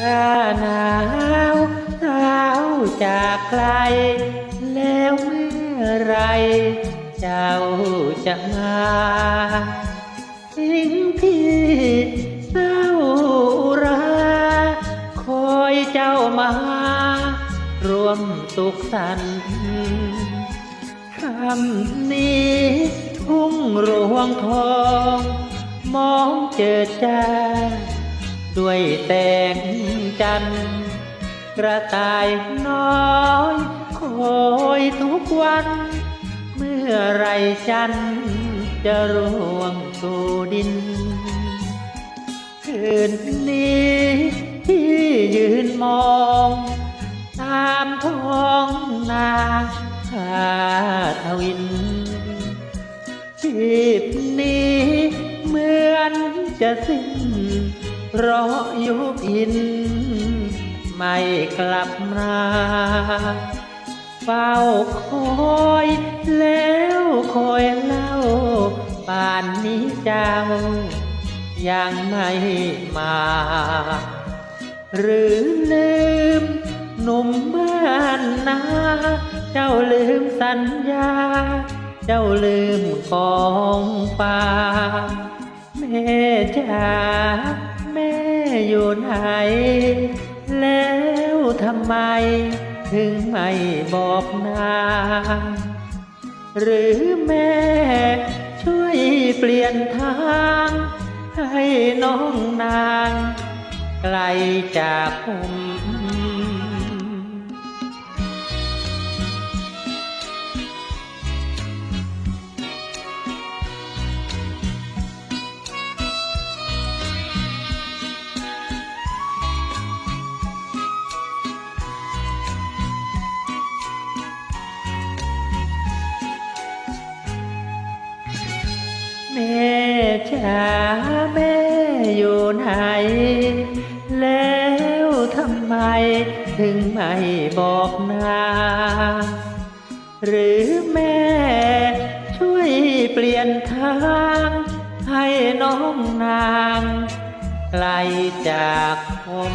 ถ้าหนาวสาวจากไกล แล้วเมื่อไร เจ้าจะมาทิ้งพี่เศร้าราคอยเจ้ามารวมสุขสันต์คำนี้ทุ่งรวงทอง มองเจอจ้า ด้วยแตงจันทร์กระต่ายน้อยคอยทุกวัน เมื่อไรจันจะร่วงสู่ดิน คืนนี้ที่ยืนมองตามท้องนาหาทวิน ชีพนี้เหมือนจะสิ้น เพราะยุบอิน ไม่กลับมาเฝ้าคอยแล้วคอยเล่า ป่านนี้เจ้า ยังไม่มา หรือลืมหนุ่มบ้านนา เจ้าลืมสัญญา เจ้าลืมกองป่าแม่จ๋า อยู่ไหน แล้วทำไม ถึงไม่บอกนางหรือแม่ช่วยเปลี่ยนทาง ให้น้องนาง ไกลจากผม แม่จ๋าแม่อยู่ไหน แล้วทำไมถึงไม่บอกนาหรือแม่ช่วยเปลี่ยนทาง ให้น้องนางไกลจากผม